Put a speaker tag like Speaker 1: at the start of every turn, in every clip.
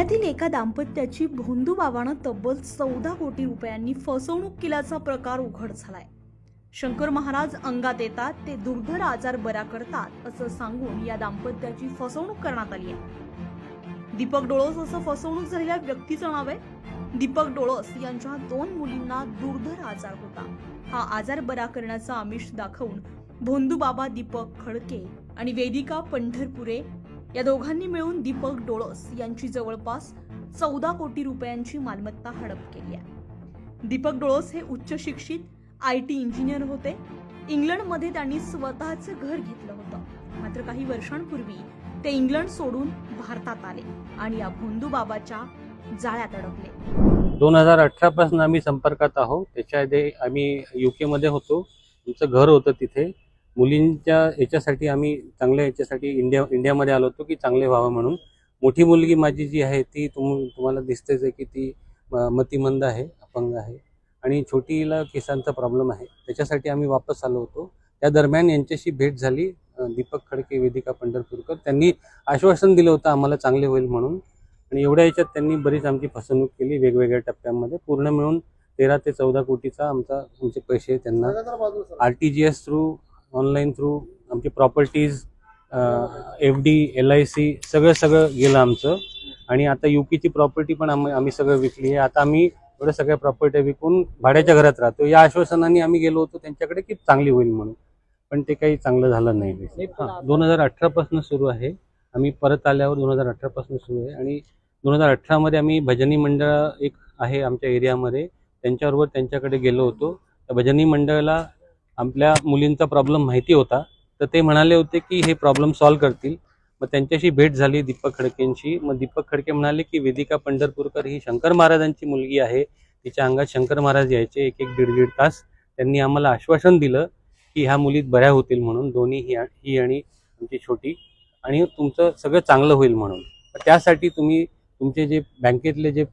Speaker 1: पुण्यातील एका दाम्पत्याची भोंदू बाबानं तब्बल चौदा कोटी रुपयांनी फसवणूक केल्याचा प्रकार उघड झालाय. शंकर महाराज अंगात येतात ते दुर्धर आजार बरा करतात असं सांगून या दाम्पत्याची फसवणूक करण्यात आली आहे. दीपक डोळस असं फसवणूक झालेल्या व्यक्तीचं नाव आहे. दीपक डोळस यांच्या दोन मुलींना दुर्धर आजार होता. हा आजार बरा करण्याचा आमिष दाखवून भोंदू बाबा दीपक खडके आणि वेदिका पंढरपुरे या दोघांनी मिळून दीपक डोळस यांची जवळपास चौदा कोटी रुपयांची मालमत्ता हडप केली आहे. दीपक डोळस हे उच्च शिक्षित आय टी इंजिनियर होते. इंग्लंडमध्ये त्यांनी स्वतःचं घर घेतलं होतं. मात्र काही वर्षांपूर्वी ते इंग्लंड सोडून भारतात आले आणि या भोंदू बाबाच्या जाळ्यात अडकले.
Speaker 2: दोन हजार अठरा पासून आम्ही संपर्कात आहोत. त्याच्या आधी आम्ही युके मध्ये होतो. आमचं घर होतं तिथे. मुलींच्या याच्यासाठी आम्ही चांगल्या याच्यासाठी इंडिया इंडियामध्ये आलो होतो की चांगले व्हावं म्हणून. मोठी मुलगी माझी जी आहे ती तुम तुम्हाला दिसतेच आहे की ती मतिमंद आहे अपंग आहे. आणि छोटीला केसांचा प्रॉब्लेम आहे. त्याच्यासाठी आम्ही वापस आलो होतो. त्या दरम्यान यांच्याशी भेट झाली दीपक खडके वेदिका पंढरपूरकर. त्यांनी आश्वासन दिलं होतं आम्हाला चांगले होईल म्हणून. आणि एवढ्या याच्यात त्यांनी बरीच आमची फसवणूक केली वेगवेगळ्या टप्प्यांमध्ये. पूर्ण मिळून तेरा ते चौदा कोटीचा आमचा आमचे पैसे त्यांना R T G S through online through आमची properties F D L I C सगळं सगळं गेलं आमचं. आणि आता युपीची प्रॉपर्टी पण आम्ही आम्ही सगळं विकली आहे. आता आम्ही एवढ्या सगळ्या प्रॉपर्टी विकून भाड्याच्या घरात राहतो. या आश्वासनाने आम्ही गेलो होतो त्यांच्याकडे की चांगली होईल म्हणून. पण ते काही चांगलं झालं नाही दोन हजार अठरा पासून सुरू आहे. आम्ही परत आल्यावर दोन हजार अठरा पासून सुरू आहे. आणि दोन हजार अठरामध्ये आम्ही भजनी मंडळ एक आहे आमच्या एरियामध्ये. त्यांच्याबरोबर त्यांच्याकडे गेलो होतो. त्या भजनी मंडळाला आपल्या मुलींचा प्रॉब्लेम माहिती होता. तर ते म्हणाले होते की हे प्रॉब्लेम सॉल्व्ह करतील. मग त्यांच्याशी भेट झाली दीपक खडकेंशी. मग दीपक खडके म्हणाले की वेदिका पंढरपूरकर ही शंकर महाराजांची मुलगी आहे. तिच्या अंगात शंकर महाराज यायचे एक एक दीड दीड तास. त्यांनी आम्हाला आश्वासन दिलं की ह्या मुलीत बऱ्या होतील म्हणून. दोन्ही ही ही आणि आमची छोटी. आणि तुमचं सगळं चांगलं होईल म्हणून. तर त्यासाठी तुम्ही तुमचे जे बँकेतले जे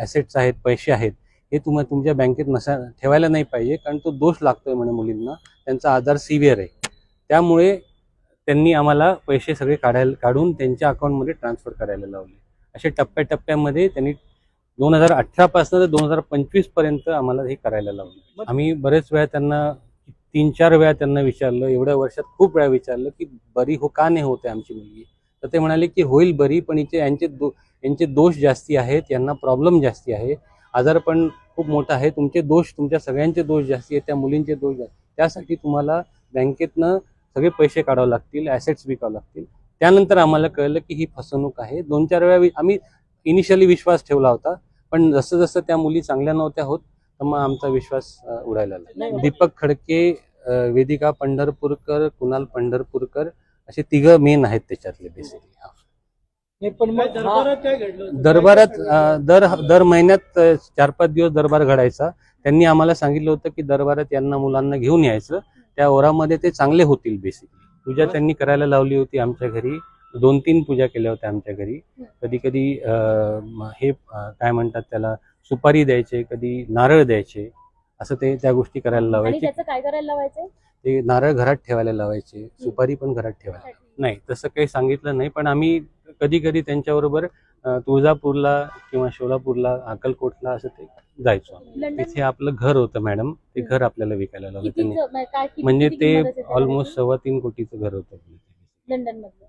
Speaker 2: ॲसेट्स आहेत पैसे आहेत हे तुम्हा तुमच्या बँकेत नसा ठेवायला नाही पाहिजे कारण तो दोष लागतोय म्हणे मुलींना. त्यांचा आजार सिव्हिअर आहे. त्यामुळे त्यांनी आम्हाला पैसे सगळे काढायला काढून त्यांच्या अकाउंटमध्ये ट्रान्सफर करायला लावले. असे टप्प्याटप्प्यामध्ये त्यांनी दोन हजार अठरापासून तर दोन हजार पंचवीसपर्यंत आम्हाला हे करायला लावलं. आम्ही बरेच वेळा त्यांना तीन चार वेळा त्यांना विचारलं एवढ्या वर्षात खूप वेळा विचारलं की बरी हो का नाही होते आमची मुलगी? तर ते म्हणाले की होईल बरी पण हिचे यांचे दो यांचे दोष जास्ती आहेत यांना प्रॉब्लेम जास्ती आहे. आजार पण खूप मोठा आहे. तुमचे दोष तुमच्या सगळ्यांचे दोष जास्ती आहेत त्या मुलींचे दोष जास्त त्यासाठी तुम्हाला बँकेतनं सगळे पैसे काढावे लागतील ॲसेट्स विकावं लागतील. त्यानंतर आम्हाला कळलं की ही फसवणूक आहे. दोन चार वेळा आम्ही इनिशियली विश्वास ठेवला होता पण जसं जसं त्या मुली चांगल्या नव्हत्या होत तर मग आमचा विश्वास उडायला लागला. दीपक खडके वेदिका पंढरपूरकर कुणाल पंढरपूरकर असे तिघं मेन आहेत त्याच्यातले बेसिकली
Speaker 3: पण मग दरबारात काय घडलं
Speaker 2: दरबारात अ, दर दर महिन्यात चार पाच दिवस दरबार घडायचा. त्यांनी आम्हाला सांगितलं होतं की दरबारात यांना मुलांना घेऊन यायचं. त्या ओरामध्ये ते चांगले होतील बेसिकली पूजा त्यांनी करायला लावली होती आमच्या घरी. दोन तीन पूजा केल्या होत्या आमच्या घरी. कधी कधी हे अ, काय म्हणतात त्याला सुपारी द्यायचे कधी नारळ द्यायचे. असं ते त्या गोष्टी करायला
Speaker 4: आणि
Speaker 2: लावायचे.
Speaker 4: त्याचं काय करायला लावायचंय
Speaker 2: ते नारळ घरात ठेवायला लावायचे. सुपारी पण घरात ठेवायला. नाही तसं काही सांगितलं नाही पण आम्ही कधी कधी त्यांच्याबरोबर तुळजापूरला किंवा सोलापूरला अक्कलकोटला असं ते जायचो तिथे आपलं घर होतं मॅडम. ते घर आपल्याला विकायला लावलं
Speaker 4: किती
Speaker 2: त्यांनी. म्हणजे
Speaker 4: किती
Speaker 2: ते ऑलमोस्ट सव्वा तीन कोटीचं घर होतं
Speaker 4: लंडन मधलं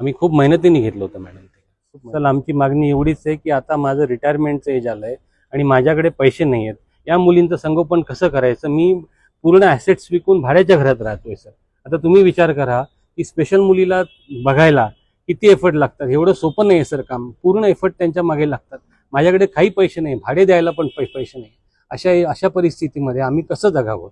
Speaker 2: आम्ही खूप मेहनतीने घेतलं होतं मॅडम ते. चल आमची मागणी एवढीच आहे की आता माझं रिटायरमेंटचं एज आलंय आणि माझ्याकडे पैसे नाही आहेत. या मुलींचं संगोपन कसं करायचं? मी पूर्ण ॲसेट्स विकून भाड्याच्या घरात राहतोय सर. आता तुम्ही विचार करा की स्पेशल मुलीला बघायला किती एफर्ट लागतात? एवढं सोपं नाही आहे सर काम. पूर्ण एफर्ट त्यांच्या मागे लागतात. माझ्याकडे काही पैसे नाही. भाडे द्यायला पण पैसे नाही. अशा अशा परिस्थितीमध्ये आम्ही कसं जगावं?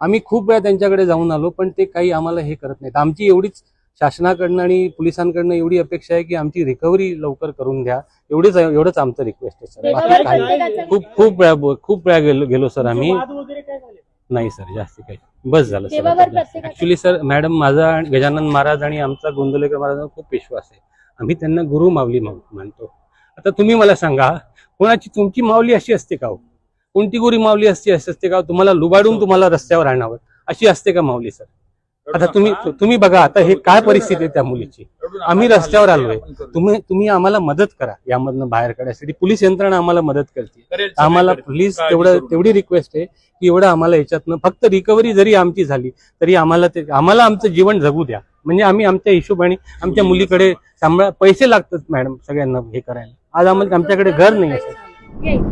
Speaker 2: आम्ही खूप वेळा त्यांच्याकडे जाऊन आलो पण ते काही आम्हाला हे करत नाहीत. आमची एवढीच शासनाकडनं आणि पोलिसांकडनं एवढी अपेक्षा आहे की आमची रिकव्हरी लवकर करून द्या. एवढीच एवढंच आमचं रिक्वेस्ट आहे सर बाकी काही खूप खूप वेळा खूप वेळा गेलो गेलो सर आम्ही
Speaker 3: वाद वगैरे काय झाले
Speaker 2: नाही सर जास्त काही. बस झालं सर. ऍक्च्युली सर मॅडम माझा आणि गजानन महाराज आणि आमचा गोंदलेकर महाराजांना खूप विश्वास आहे आम्ही त्यांना गुरु माऊली मान- मानतो. आता तुम्ही मला सांगा कोणाची तुमची माऊली अशी असते का हो? कोणती गुरी माऊली असते अशी असते का हो? तुम्हाला लुबाडून तुम्हाला रस्त्यावर आणावं. अशी असते का माऊली सर? आता तुम्ही तुम्ही बघा आता हे काय परिस्थिती आहे त्या मुलीची? आम्ही रस्त्यावर आलोय. तुम्ही तुम्ही आम्हाला मदत करा यामधनं बाहेर काढण्यासाठी. पोलीस यंत्रणा आम्हाला मदत करते. आम्हाला प्लीज तेवढं तेवढी रिक्वेस्ट आहे की एवढं आम्हाला याच्यातनं फक्त रिकव्हरी जरी आमची झाली तरी आम्हाला ते आम्हाला आमचं जीवन जगू द्या. म्हणजे आम्ही आमच्या हिशोबाने आमच्या मुलीकडे सांभाळ. पैसे लागतात मॅडम सगळ्यांना हे करायला. आज आम्हाला आमच्याकडे घर नाही आहे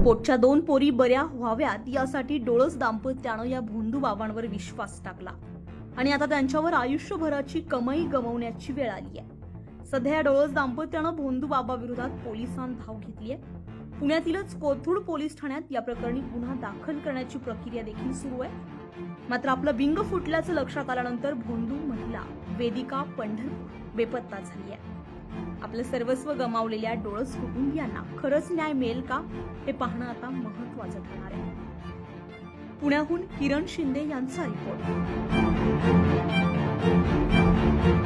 Speaker 1: पोटच्या दोन पोरी बऱ्या व्हाव्यात यासाठी डोळस दाम्पत्यानं या भोंदू बाबांवर विश्वास टाकला. आणि आता त्यांच्यावर आयुष्यभराची कमाई गमावण्याची वेळ आली आहे सध्या या डोळस दाम्पत्यानं भोंदू बाबा विरोधात पोलिसांत धाव घेतली आहे पुण्यातीलच कोथरूड पोलीस ठाण्यात या प्रकरणी गुन्हा दाखल करण्याची प्रक्रिया देखील सुरू आहे. मात्र आपलं बिंग फुटल्याचं लक्षात आल्यानंतर भोंदू महिला वेदिका पंढरपूर बेपत्ता झाली आहे आपलं सर्वस्व गमावलेल्या डोळस कुटुंबियांना खरंच न्याय मिळेल का हे पाहणं आता महत्वाचं ठरणार आहे. पुण्याहून किरण शिंदे यांचा रिपोर्ट. Thank you.